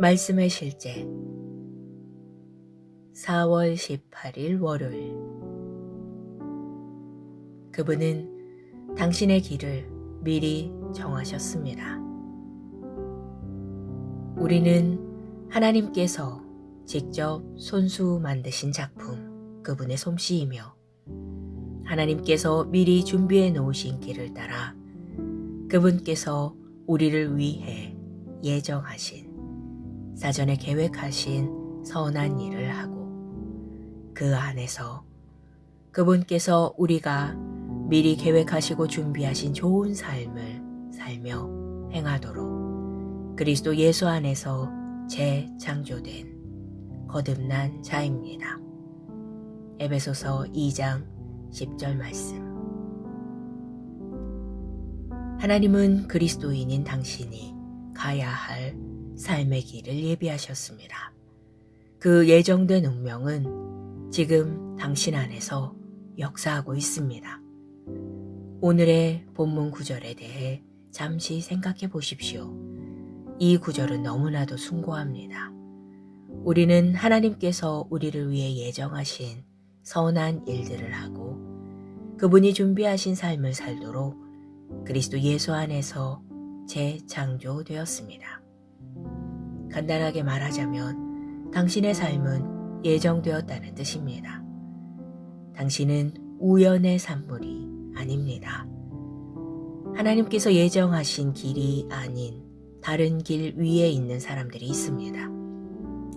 말씀의 실제 4월 18일 월요일 그분은 당신의 길을 미리 정하셨습니다. 우리는 하나님께서 직접 손수 만드신 작품 그분의 솜씨이며 하나님께서 미리 준비해 놓으신 길을 따라 그분께서 우리를 위해 예정하신 사전에 계획하신 선한 일을 하고 그 안에서 그분께서 우리가 미리 계획하시고 준비하신 좋은 삶을 살며 행하도록 그리스도 예수 안에서 재창조된 거듭난 자입니다. 에베소서 2장 10절 말씀. 하나님은 그리스도인인 당신이 가야 할 삶의 길을 예비하셨습니다. 그 예정된 운명은 지금 당신 안에서 역사하고 있습니다. 오늘의 본문 구절에 대해 잠시 생각해 보십시오. 이 구절은 너무나도 숭고합니다. 우리는 하나님께서 우리를 위해 예정하신 선한 일들을 하고 그분이 준비하신 삶을 살도록 그리스도 예수 안에서 재창조되었습니다. 간단하게 말하자면 당신의 삶은 예정되었다는 뜻입니다. 당신은 우연의 산물이 아닙니다. 하나님께서 예정하신 길이 아닌 다른 길 위에 있는 사람들이 있습니다.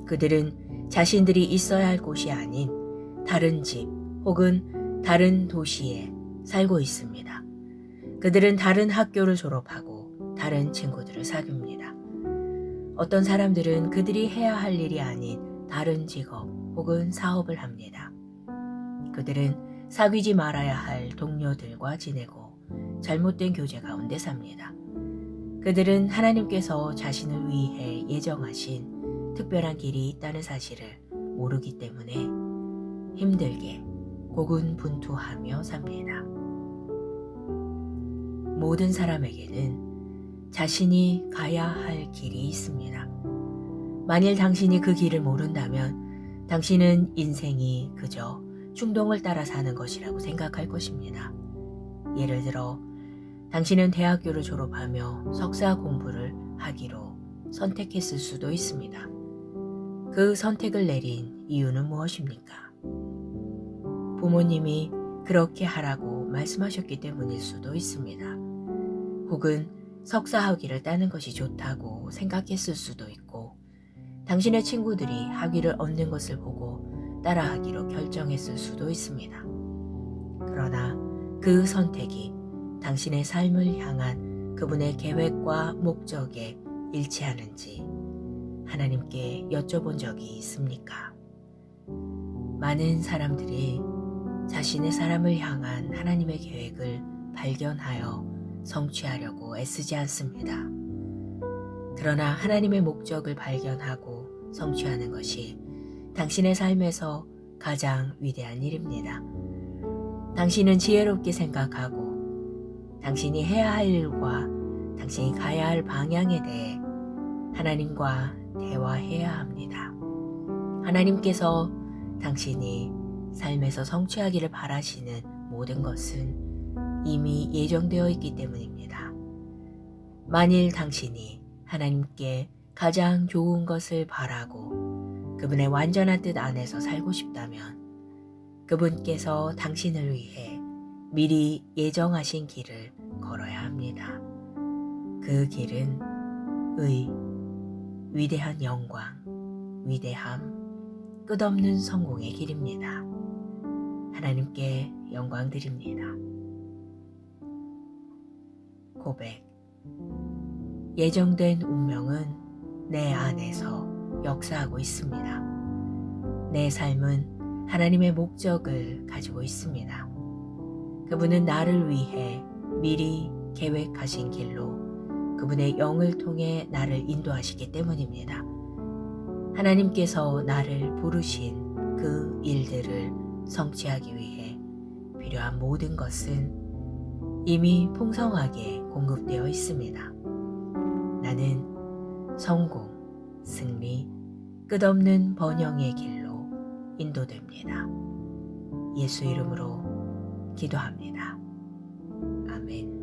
그들은 자신들이 있어야 할 곳이 아닌 다른 집 혹은 다른 도시에 살고 있습니다. 그들은 다른 학교를 졸업하고 다른 친구들을 사귀입니다. 어떤 사람들은 그들이 해야 할 일이 아닌 다른 직업 혹은 사업을 합니다. 그들은 사귀지 말아야 할 동료들과 지내고 잘못된 교제 가운데 삽니다. 그들은 하나님께서 자신을 위해 예정하신 특별한 길이 있다는 사실을 모르기 때문에 힘들게 고군분투하며 삽니다. 모든 사람에게는 자신이 가야 할 길이 있습니다. 만일 당신이 그 길을 모른다면 당신은 인생이 그저 충동을 따라 사는 것이라고 생각할 것입니다. 예를 들어, 당신은 대학교를 졸업하며 석사 공부를 하기로 선택했을 수도 있습니다. 그 선택을 내린 이유는 무엇입니까? 부모님이 그렇게 하라고 말씀하셨기 때문일 수도 있습니다. 혹은 석사 학위를 따는 것이 좋다고 생각했을 수도 있고, 당신의 친구들이 학위를 얻는 것을 보고 따라하기로 결정했을 수도 있습니다. 그러나 그 선택이 당신의 삶을 향한 그분의 계획과 목적에 일치하는지 하나님께 여쭤본 적이 있습니까? 많은 사람들이 자신의 사람을 향한 하나님의 계획을 발견하여 성취하려고 애쓰지 않습니다. 그러나 하나님의 목적을 발견하고 성취하는 것이 당신의 삶에서 가장 위대한 일입니다. 당신은 지혜롭게 생각하고 당신이 해야 할 일과 당신이 가야 할 방향에 대해 하나님과 대화해야 합니다. 하나님께서 당신이 삶에서 성취하기를 바라시는 모든 것은 이미 예정되어 있기 때문입니다. 만일 당신이 하나님께 가장 좋은 것을 바라고 그분의 완전한 뜻 안에서 살고 싶다면 그분께서 당신을 위해 미리 예정하신 길을 걸어야 합니다. 그 길은 의, 위대한 영광, 위대함, 끝없는 성공의 길입니다. 하나님께 영광 드립니다. 고백. 예정된 운명은 내 안에서 역사하고 있습니다. 내 삶은 하나님의 목적을 가지고 있습니다. 그분은 나를 위해 미리 계획하신 길로 그분의 영을 통해 나를 인도하시기 때문입니다. 하나님께서 나를 부르신 그 일들을 성취하기 위해 필요한 모든 것은 이미 풍성하게 공급되어 있습니다. 나는 성공, 승리, 끝없는 번영의 길로 인도됩니다. 예수 이름으로 기도합니다. 아멘.